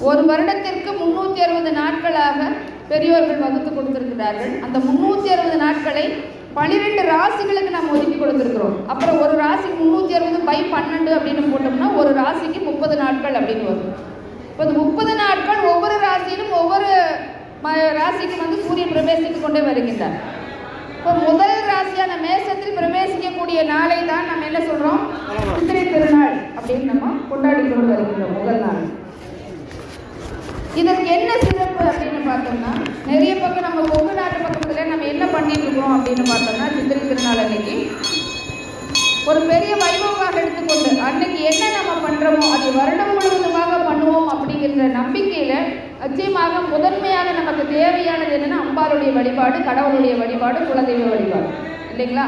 ஒரு வருடத்திற்கு முன்னூற்றி அறுபது நாட்களாக பெரியோர்கள் வகுத்து கொடுத்திருக்கிறார்கள். அந்த முன்னூற்றி அறுபது நாட்களை பன்னிரெண்டு ராசிகளுக்கு நாம் ஒதுக்கி கொடுத்துருக்குறோம். அப்புறம் ஒரு ராசிக்கு முந்நூற்றி அறுபது பை பன்னெண்டு அப்படின்னு போட்டோம்னா ஒரு ராசிக்கு முப்பது நாட்கள் அப்படின்னு வரும். இப்போ இந்த முப்பது நாட்கள் ஒவ்வொரு ராசியிலும் ஒவ்வொரு ம- ராசிக்கு வந்து சூரியன் பிரவேசித்துக் கொண்டே வருகின்றார். இப்போ முதல் ராசியாக நம்ம பிரவேசிக்கக்கூடிய நாளை தான் நம்ம என்ன சொல்றோம் சித்திரை திருநாள் அப்படின்னு நம்ம கொண்டாடி கொண்டு வருகின்றோம் முதல் நாள் இதற்கு என்ன சிறப்பு அப்படின்னு பார்த்தோம்னா நிறைய பக்கம் நம்ம கொங்கு நாட்டு பக்கத்துல நம்ம என்ன பண்ணிட்டு இருக்கிறோம் அப்படின்னு பார்த்தோம்னா சித்திரை திருநாள் அன்னைக்கு ஒரு பெரிய வைபவமாக எடுத்துக்கொண்டு அன்னைக்கு என்ன நம்ம பண்றோமோ அது வருடம் முழுவதுமாக பண்ணுவோம் அப்படிங்கிற நம்பிக்கையில் நிச்சயமாக முதன்மையாக நமக்கு தேவையானது என்னென்னா அம்பாளுடைய வழிபாடு கடவுளுடைய வழிபாடு குலதெய்வ வழிபாடு. இல்லைங்களா?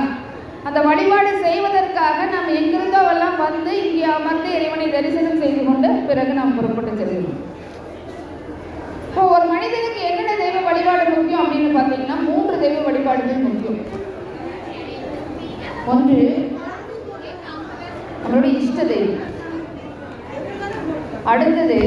அந்த வழிபாடு செய்வதற்காக நாம் எங்கிருந்தோ எல்லாம் வந்து இங்கே அமர்ந்து இறைவனை தரிசனம் செய்து கொண்டு பிறகு நாம் புறப்பட்டு செல்லணும் இப்போ ஒரு மனிதனுக்கு என்னென்ன தெய்வ வழிபாடு முக்கியம் அப்படின்னு பார்த்தீங்கன்னா மூன்று தெய்வ வழிபாடுகள் முக்கியம். ஒன்று நம்மளுடைய இஷ்ட தெய்வம். அடுத்தது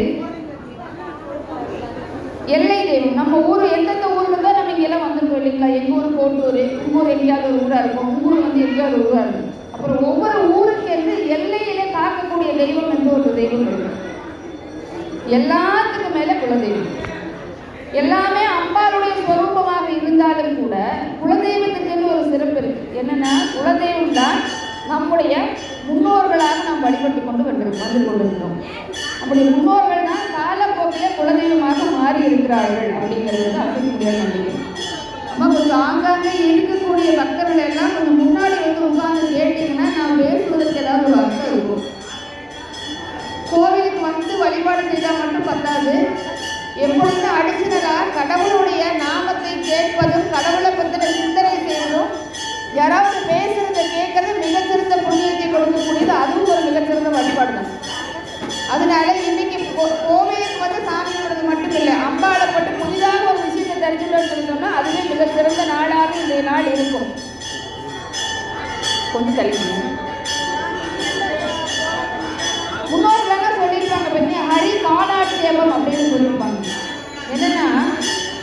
எல்லை தெய்வம் நம்ம ஊர் எந்தெந்த ஊர்ல தான் நம்ம இங்கெல்லாம் வந்துருக்கோம் இல்லைங்களா? எங்க ஊர் கோட்டூர் உங்க ஊர் எங்கேயாவது ஒரு ஊரா இருக்கும். ஊர் வந்து எங்கேயாவது ஒரு ஊரா இருக்கும். அப்புறம் ஒவ்வொரு ஊருக்கு இருந்து எல்லையிலே காக்கக்கூடிய தெய்வம் என்று ஒரு தெய்வம் இருக்கு எல்லாத்துக்கும் மேல குலதெய்வம். எல்லாமே அம்பாளுடைய ஸ்வரூபமாக இருந்தாலும் கூட குலதெய்வத்துக்குன்னு ஒரு சிறப்பு இருக்கு. என்னன்னா குலதெய்வம் தான் நம்முடைய முன்னோர்களாக நாம் வழிபட்டு கொண்டு வந்திருக்கோம் வந்து கொண்டிருக்கோம். அப்படி முன்னோர்கள் தான் குலதெய்வமாக மாறி இருக்கிறார்கள் அப்படிங்கிறது வந்து அசைக்க முடியாது நம்பிக்கை நம்ம கொஞ்சம் ஆங்காங்கே இருக்கக்கூடிய பக்தர்கள் எல்லாம் கொஞ்சம் முன்னாடி மிக சிறந்த நாளாக இந்த நாள் இருக்கும். கொஞ்சம் தள்ளிக்கணும் முன்னோர்களெல்லாம் சொல்லியிருப்பாங்க பார்த்தீங்க ஹரி காலாட்சேபம் அப்படின்னு சொல்லியிருப்பாங்க. என்னன்னா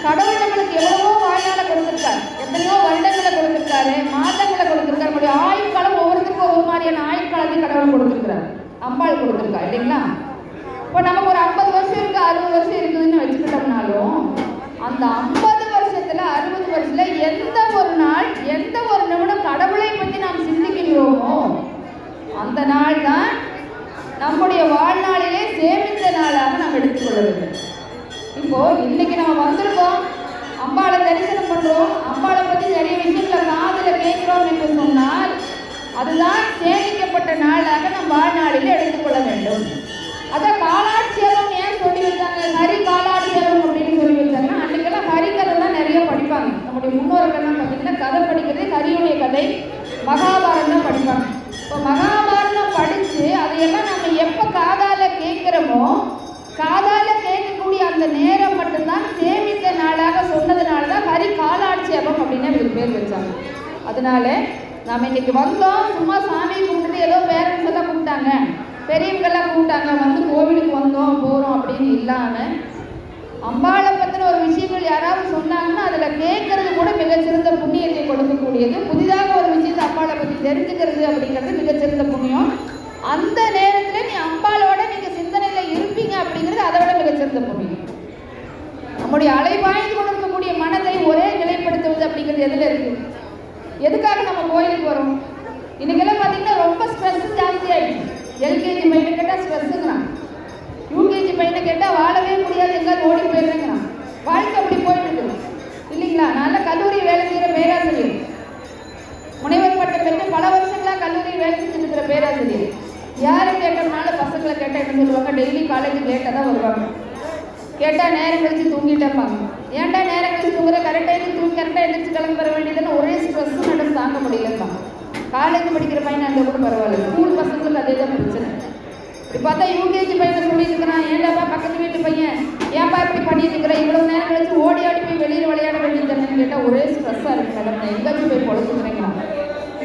கடவுள் நம்மளுக்கு எவ்வளவோ வாழ்நாளை கொடுத்துருக்காரு. எத்தனையோ வருடங்களை கொடுத்துருக்காரு மாதங்களை கொடுத்துருக்காரு. நம்முடைய ஆயுட்காலம் ஒவ்வொருத்தருக்கும் ஒவ்வொரு மாதிரியான ஆயுட்காலத்தையும் கடவுள் கொடுத்துருக்காரு அம்பாள் கொடுத்துருக்கா இல்லைங்களா இப்போ நமக்கு ஒரு ஐம்பது வருஷம் இருக்கு அறுபது வருஷம் இருக்குதுன்னு வச்சுக்கிட்டோம்னாலும் அந்த ஐம்பது வருஷத்துல அறுபது வருஷத்துல எந்த ஒரு நாள் எந்த ஒரு நிமிடம் கடவுளை பற்றி நாம் சிந்திக்கின்றோமோ அந்த நாள் தான் நம்முடைய வாழ்நாளிலே சேமித்த நாளாக நாம் எடுத்துக்கொள்ள வேண்டும் இப்போ இன்னைக்கு நம்ம வந்திருக்கோம். அம்பாளை தரிசனம் பண்றோம். அம்பாளை பத்தி நிறைய விஷயங்கள காதுல கேட்கிறோம் என்று சொன்னால் அதுதான் சேமிக்கப்பட்ட நாளாக நம் வாழ்நாளில் எடுத்துக்கொள்ள வேண்டும். அதான் காலாட்சியரம் ஏன் சொல்லி வச்சாங்க ஹரி காலாட்சியரம் அப்படின்னு சொல்லி வச்சாங்கன்னா அன்னைக்கெல்லாம் ஹரிகதை தான் நிறைய படிப்பாங்க. நம்முடைய முன்னோர்கள்லாம் பார்த்தீங்கன்னா கதை படிக்கிறது ஹரியுடைய கதை. மகாபாரதம் படிப்பாங்க. இப்போ மகா அந்த நேரம் மட்டும்தான் சேமித்த நாளாக சொன்னதுனால தான் வரி காலாட்சேபம் அப்படின்னு அதுக்கு பேர் வச்சாங்க. அதனால நாம் இன்னைக்கு வந்தோம் சும்மா சாமி கும்பிட்டுட்டு ஏதோ பேரண்ட்ஸ் எல்லாம் கூப்பிட்டாங்க. பெரியவங்கெல்லாம் கூப்பிட்டாங்க வந்து கோவிலுக்கு வந்தோம் போகிறோம் அப்படின்னு இல்லாமல் அம்பாளை பற்றின ஒரு விஷயங்கள் யாராவது சொன்னாங்கன்னா அதில் கேட்கறது கூட மிகச்சிறந்த புண்ணியத்தை கொடுக்கக்கூடியது. புதிதாக ஒரு விஷயத்தை அம்பாளை பற்றி தெரிஞ்சுக்கிறது அப்படிங்கிறது மிகச்சிறந்த புண்ணியம். அந்த நேரத்தில் நீ அம்பாளோட நீங்கள் சிந்தனையில் இருப்பீங்க அப்படிங்கிறது அதை விட மிகச்சிறந்த புண்ணியம். நம்முடைய அலைபாய்ந்து கொண்டிருக்கக்கூடிய மனதை ஒரே நிலைப்படுத்துவது அப்படிங்கிறது எதில் இருக்கு? எதுக்காக நம்ம கோயிலுக்கு வரோம்? இன்னைக்கெல்லாம் பார்த்தீங்கன்னா ரொம்ப ஸ்ட்ரெஸ் ஜாஸ்தி ஆயிடுச்சு. எல்கேஜி பையனை கேட்டால் ஸ்ட்ரெஸ்ஸுங்கிறான் யூகேஜி பையனை கேட்டால் வாழவே முடியாது எங்கேயாவது ஓடி போயிடுறேங்கிறான். வாழ்க்கை அப்படி போயிட்டு இருக்குது இல்லைங்களா நல்ல கல்லூரி வேலை செய்கிற பேராசிரியர். முனைவர் பட்டம் பெற்று பல வருஷங்களா கல்லூரி வேலை செஞ்சுட்டு இருக்கிற பேராசிரியர். யாரை கேட்டோம்னாலும் பசங்களை கேட்டால் என்ன சொல்லுவாங்க? டெய்லி காலேஜுக்கு லேட்டாக தான் வருவாங்க. கேட்டால் நேரம் கழிச்சு தூங்கிட்டேப்பாங்க ஏன்டா நேரம் கழிச்சு தூங்குற? கரெக்டாக எழுந்து தூங்கி கரெக்டாக எழுந்திரிச்சு கிளம்பி வர வேண்டியதுன்னு ஒரே ஸ்ட்ரெஸ்ஸும் மேடம் தாங்க முடியலப்பா. காலேஜ் படிக்கிற பையன் அந்த கூட பரவாயில்ல. ஸ்கூல் பசங்களுக்கு அதே தான் பிரச்சனை. இப்படி பார்த்தா யூகேஜி பையனை சொல்லிட்டு இருக்கிறான். ஏன்டாப்பா பக்கத்து வீட்டு பையன்? ஏன்ப்பா இப்படி பண்ணிட்டு இருக்கிற? இவ்வளோ நேரம் கழிச்சு ஓடி ஆடி போய் வெளியில் விளையாட வேண்டியதுன்னு கேட்டால் ஒரே ஸ்ட்ரெஸ்ஸாக இருக்குது மேடம் நான் எங்கேயாச்சும் போய் பொழைச்சிக்கிறேங்கிறான்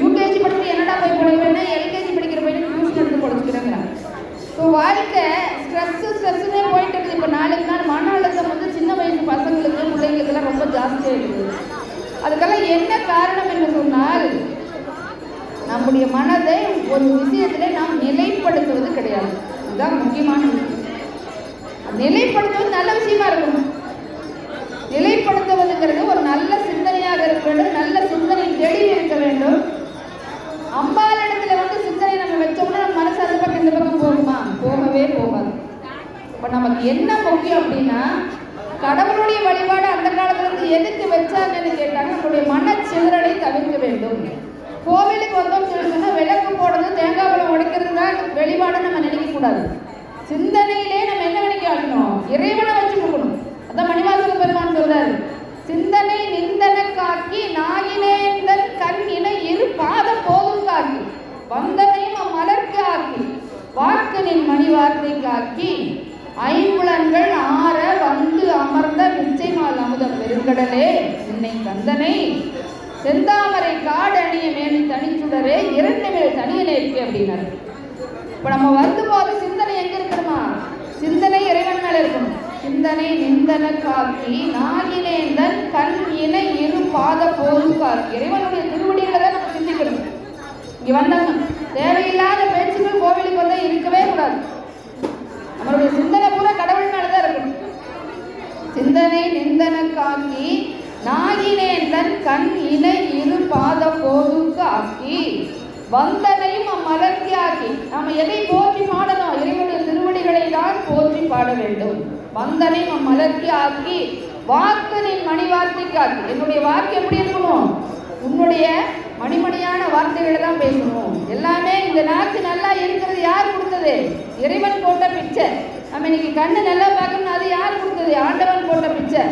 யூகேஜி படிக்கிற என்னடா போய் பொழைப்பேன்னா எல்கேஜி படிக்கிற பையன் டியூஷன் எடுத்து பொழைச்சிக்கிறேங்கிறான் ஸோ வாழ்க்கை ஸ்ட்ரெஸ் ஜாஸ்தியாக இருக்குது அதுக்கெல்லாம் என்ன காரணம் என்று சொன்னால் நம்முடைய மனதை ஒரு விஷயத்திலே நாம் நிலைப்படுத்துவது கிடையாது. இதுதான் முக்கியமான நிலைப்படுத்துவது நல்ல விஷயமா இருக்கும் நிலைப்படுத்துவதுங்கிறது ஒரு நல்ல சிந்தனையாக இருக்க வேண்டும். நல்ல சிந்தனை தெளிவு இருக்க வேண்டும். அம்பால் இடத்துல வந்து சிந்தனை நம்ம வச்சோம்னா நம்ம மனசு அந்த பக்கம் இந்த பக்கம் போகுமா? போகவே போகாது. இப்போ நமக்கு என்ன முக்கியம் அப்படின்னா கேட்டாங்க மன சிதறலை தவிர்க்க வேண்டும். கோவிலுக்கு வந்தோம் சொல்லி விளக்கு போடுறது தேங்காய் பழம் உடைக்கிறது தான் வெளிப்பாடு நம்ம நினைக்கக்கூடாது. சிந்தனையிலே நம்ம என்ன நினைக்க ஆகணும் இறைவனை வச்சு கொடுக்கணும். அதான் மணிவாசக பெருமான் சொல்றாரு. சிந்தனை நிந்தன காக்கி நாயினேந்தன் கண் இன இரு பாதம் போதும் காக்கி. வந்தனையும் மலர்க்கு ஆக்கி. வாக்கனின் மணி வார்த்தை காக்கி. ஐம்புலன்கள் ஆற வந்து அமர்ந்த நிச்சயமாக பெருங்கடலே என்னை கந்தனை செந்தாமரை காடணிய மேல் தனிச்சுடரே இரண்டு மேல் தனியனை இருக்கு அப்படின்னாரு. இப்போ நம்ம வரும்போது சிந்தனை எங்க இருக்கணுமா? சிந்தனை இறைவன் மேல இருக்கணும். சிந்தனை நிந்தன காக்கி நாகினேந்தன் கண் இணை இரு பாத போது காக்கி. இறைவனுடைய திருவடிகளை தான் நம்ம சிந்திக்கணும். இங்க வந்தாங்க. தேவையில்லாத பேச்சுகள் கோவிலுக்கு வந்தா இருக்கவே கூடாது நம்மளுடைய சிந்தனை பூரா கடவுள் மேல தான் இருக்கணும் சிந்தனை நிந்தனக்காக்கி நாகினேன் தன் கண் இணை இரு பாத போதுக்கு ஆக்கி வந்தனையும் அம்மலர்த்தி ஆக்கி நம்ம எதை போற்றி பாடணும்? இறைவனுடைய திருவடிகளை தான் போற்றி பாட வேண்டும். வந்தனையும் அம்மலர்த்தி ஆக்கி வாக்குனின் மணி வார்த்தைக்கு ஆக்கி என்னுடைய வாக்கு எப்படி இருக்கணும் உன்னுடைய மணிமணியான வார்த்தைகளை தான் பேசணும். எல்லாமே இந்த நாக்கு நல்லா இருக்கிறது யார் கொடுத்தது? இறைவன் போட்ட பிச்சை. நம்ம இன்னைக்கு கண்ணு நல்லா பார்க்கணும்னு அது யார் கொடுத்தது? ஆண்டவன் போட்ட பிச்சை.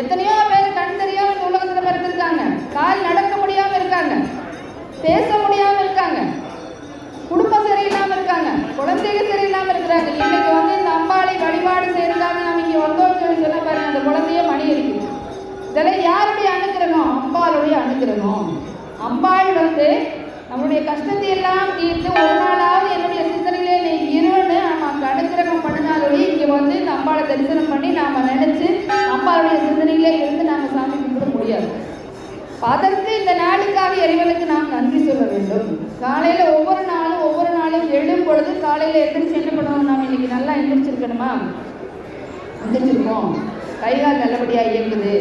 எத்தனையோ பேர் கண் தெரியாம இந்த உலகத்துல பிறந்திருக்காங்க கால் நடக்க முடியாம இருக்காங்க. பேச முடியாம இருக்காங்க. குடும்பம் சரியில்லாம இருக்காங்க. குழந்தைங்க சரியில்லாம இருக்கிறாங்க. இன்னைக்கு வந்து இந்த அம்பாளை வழிபாடு செய்யறதாங்க நம்ம இங்க வந்தோம்னு சொல்லி சொன்னா பாருங்க அந்த குழந்தைய மணி இருக்குது இதெல்லாம் யாருடைய அனுகிரகம் அம்பாளுடைய அனுகிரகம் அம்பாள் வந்து நம்மளுடைய கஷ்டத்தை எல்லாம் தீர்த்து ஒரு நாளாவது என்னுடைய சிந்தனையிலே நீ இருன்னு நமக்கு அனுக்கிரகம் பண்ண இங்கே வந்து இந்த அம்பாளை தரிசனம் பண்ணி நாம் நினச்சி அம்பாளுடைய சிந்தனையிலே இருந்து நாம் சாமி கும்பிட முடியாது. அதற்கு இந்த நாளுக்காக இறைவனுக்கு நாம் நன்றி சொல்ல வேண்டும். காலையில் ஒவ்வொரு நாளும் ஒவ்வொரு நாளும் எழும் பொழுது காலையில் எந்திரிச்சு என்ன பண்ணுவோம் நாம்? இன்னைக்கு நல்லா எந்திரிச்சிருக்கணுமா? எந்திரிச்சிருக்கோம். கைகால் நல்லபடியாக இயங்குது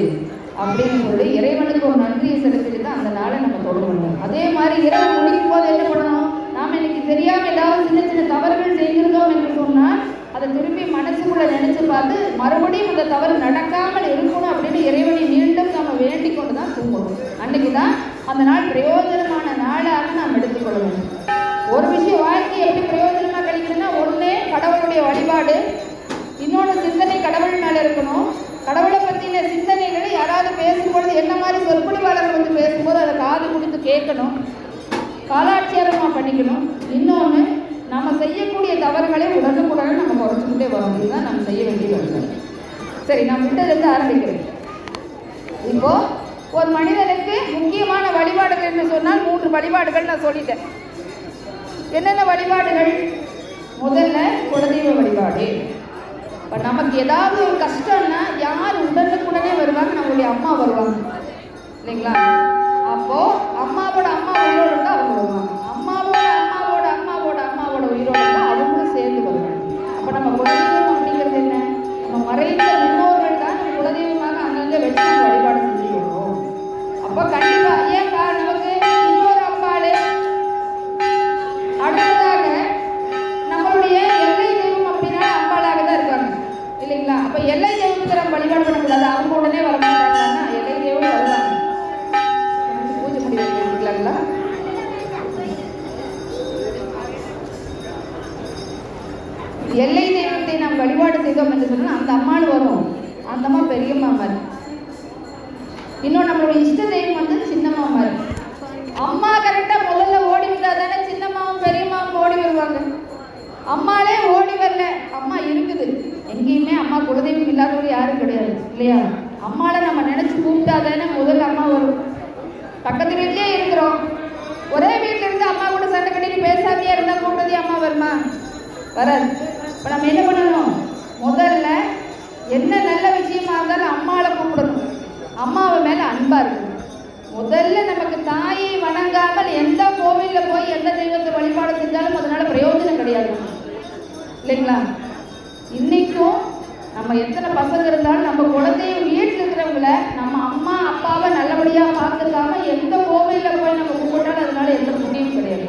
அப்படின்னு சொல்லி இறைவனுக்கு ஒரு நன்றியை செலுத்திட்டு தான் அந்த நாளை நம்ம தொடங்கணும். அதே மாதிரி இரவு முடிக்கும் போது என்ன பண்ணணும்? நாம் இன்னைக்கு தெரியாமல் ஏதாவது சின்ன சின்ன தவறுகள் செய்திருந்தோம் என்று சொன்னால் அதை திரும்பி மனசுக்குள்ள நினைச்சு பார்த்து மறுபடியும் அந்த தவறு நடக்காமல் இருக்கணும் அப்படின்னு இறைவனை மீண்டும் நம்ம வேண்டிக் கொண்டு தான் தூங்கணும் அன்னைக்கு தான் அந்த நாள் பிரயோஜனமான நாளாக நாம் எடுத்துக்கொள்ளணும் ஒரு விஷயம் வாழ்க்கை எப்படி பிரயோஜனமாக கிடைக்கணும்னா ஒண்ணு கடவுளுடைய வழிபாடு இன்னொன்று சிந்தனை கடவுள் மேல இருக்கணும். கடவுளை பற்றின சிந்தனைகளை யாராவது பேசும்பொழுது என்ன மாதிரி சொற்பொழிவாளர் வந்து பேசும்போது அதை காது கொடுத்து கேட்கணும். காலாட்சியாரமாக பண்ணிக்கணும். இன்னொன்று நம்ம செய்யக்கூடிய தவறுகளை உடனுக்குடனே நம்ம குறைச்சிக்கிட்டே வரோம் இதுதான் நம்ம செய்ய வேண்டிய வழிகள் சரி நான் விட்டதுலேருந்து ஆரம்பிக்கிறேன். இப்போ ஒரு மனிதனுக்கு முக்கியமான வழிபாடுகள் என்று சொன்னால் மூன்று வழிபாடுகள் நான் சொல்லிட்டேன். என்னென்ன வழிபாடுகள்? முதல்ல குலதெய்வ வழிபாடு. இப்போ நமக்கு ஏதாவது ஒரு கஷ்டம்னா யார் உடனுக்குடனே வருவாங்க? நம்மளுடைய அம்மா வருவாங்க. இல்லைங்களா? அப்போ அம்மாவோட அம்மா உயிரோடு அவங்க வருவாங்க. எல்லை தெய்வத்தை நாம் வழிபாடு செய்தோம் என்று சொன்னால் அந்த அம்மாள் வரும். அந்த அம்மா பெரியம்மா மாதிரி இன்னும் நம்மளுடைய இஷ்ட தெய்வம் வந்து சின்னம்மா அம்மா கரெக்டாக முதல்ல ஓடி வந்தா தானே சின்னம்மாவும் பெரியம்மாவும் ஓடி வருவாங்க. அம்மாலே ஓடி வரல. அம்மா இருக்குது. எங்கேயுமே அம்மா குலதெய்வம் இல்லாதவங்க யாரும் கிடையாது. இல்லையா? அம்மாவை நம்ம நினச்சி கூப்பிட்டா தானே முதல்ல அம்மா வரும். பக்கத்து வீட்லயே இருக்கிறோம். ஒரே வீட்டில் இருந்து அம்மா கூட சண்டை கட்டிட்டு பேசாமையே இருந்தா கூப்பிட்டதே அம்மா வருமா? வராது. இப்போ நம்ம என்ன பண்ணணும்? முதல்ல என்ன நல்ல விஷயமா இருந்தாலும் அம்மாவை கூப்பிடணும். அம்மாவை மேலே அன்பாக இருக்கணும். முதல்ல நமக்கு தாயை வணங்காமல் எந்த கோவிலில் போய் எந்த தெய்வத்தை வழிபாடு செஞ்சாலும் அதனால பிரயோஜனம் கிடையாது. இல்லைங்களா? இன்னைக்கும் நம்ம எத்தனை பசங்க இருந்தாலும் நம்ம குழந்தைய வீட்டில் இருக்கிறவங்கள நம்ம அம்மா அப்பாவை நல்லபடியாக பார்த்துக்காம எந்த கோவிலில் போய் நம்ம கும்பிட்டாலும் அதனால எந்த முடியும் கிடையாது.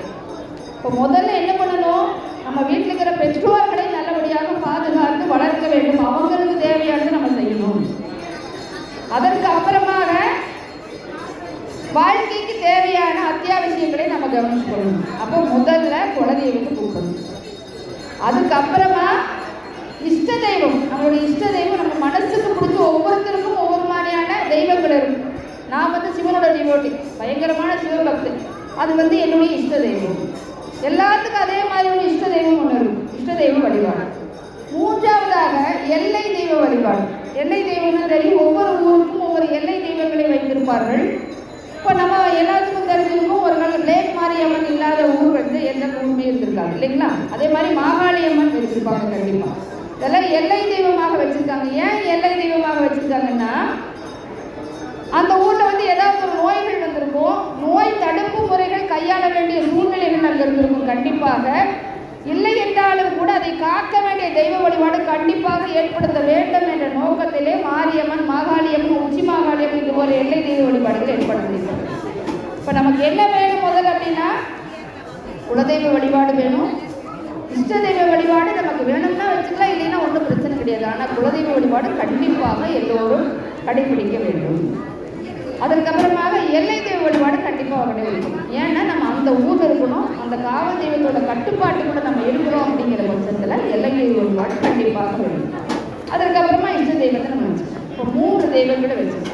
இப்போ முதல்ல என்ன பண்ணணும்? நம்ம வீட்டில் இருக்கிற பெற்றோர்களை நல்லபடியாக பாதுகாத்து வளர்க்க வேண்டும். அவங்களுக்கு தேவையானது நம்ம செய்யணும். அதற்கு அப்புறமாக வாழ்க்கைக்கு தேவையான அத்தியாவசியங்களை நம்ம கவனிச்சுக்கணும். அப்போ முதல்ல குலதெய்வத்தை கூப்பிடணும். அதுக்கப்புறமா இஷ்ட தெய்வம். நம்மளுடைய இஷ்ட தெய்வம் நம்ம மனசுக்கு பிடிச்ச ஒவ்வொருத்தருக்கும் ஒவ்வொரு மாதிரியான தெய்வங்கள் இருக்கும் நான் வந்து சிவனோட டிவோட்டி பயங்கரமான சிவபக்தி அது வந்து என்னுடைய இஷ்ட தெய்வம். எல்லாத்துக்கும் அதே மாதிரி ஒரு இஷ்ட தெய்வம் ஒன்று இருக்கும் இஷ்ட தெய்வ வழிபாடு. மூன்றாவதாக எல்லை தெய்வ வழிபாடு. எல்லை தெய்வம்னு தெரியும். ஒவ்வொரு ஊருக்கும் ஒவ்வொரு எல்லை தெய்வங்களை வைத்திருப்பார்கள். இப்போ நம்ம எல்லாத்துக்கும் தெரிஞ்சிருக்கும் ஒரு நாள் லேக் மாரியம்மன் இல்லாத ஊர் வந்து எந்த ஊருமே இருந்திருக்காங்க இல்லைங்களா? அதே மாதிரி மாகாளியம்மன் வச்சிருப்பாங்க கண்டிப்பாக இதெல்லாம் எல்லை தெய்வமாக வச்சிருக்காங்க. ஏன் எல்லை தெய்வமாக வச்சிருக்காங்கன்னா அந்த ஊரில் வந்து ஏதாவது ஒரு நோய்கள் வந்திருக்கும் நோய் தடுப்பு முறைகள் கையாள வேண்டிய சூழ்நிலைகள் அங்கே இருந்திருக்கும் கண்டிப்பாக இல்லை என்றாலும் கூட அதை காக்க வேண்டிய தெய்வ வழிபாடு கண்டிப்பாக ஏற்படுத்த வேண்டும் என்ற நோக்கத்திலே மாரியம்மன் மாகாளியம்மன் உச்சி மாகாளியம்மன் இது ஒரு எல்லை தெய்வ வழிபாடுகள் ஏற்படுத்தியிருக்கிறது இப்போ நமக்கு என்ன வேணும் முதல் அப்படின்னா குலதெய்வ வழிபாடு வேணும். இஷ்ட தெய்வ வழிபாடு நமக்கு வேணும்னா வச்சுக்கலாம் இல்லைன்னா ஒன்றும் பிரச்சனை கிடையாது. ஆனால் குலதெய்வ வழிபாடு கண்டிப்பாக எல்லோரும் கடைபிடிக்க வேண்டும். அதற்கப்புறமாக எல்லை தெய்வ வழிபாடு கண்டிப்பாக கடைபிடிக்கணும் ஏன்னா நம்ம அந்த ஊர் இருக்கணும் அந்த காவல் தெய்வத்தோட கட்டுப்பாட்டு கூட நம்ம இருக்கிறோம் அப்படிங்கிற பட்சத்தில் எல்லை தெய்வ கண்டிப்பாக வேணும் அதற்கப்புறமா இஷ்ட தெய்வத்தை நம்ம வச்சுக்கணும் இப்போ மூணு தெய்வங்களை வச்சுக்கணும்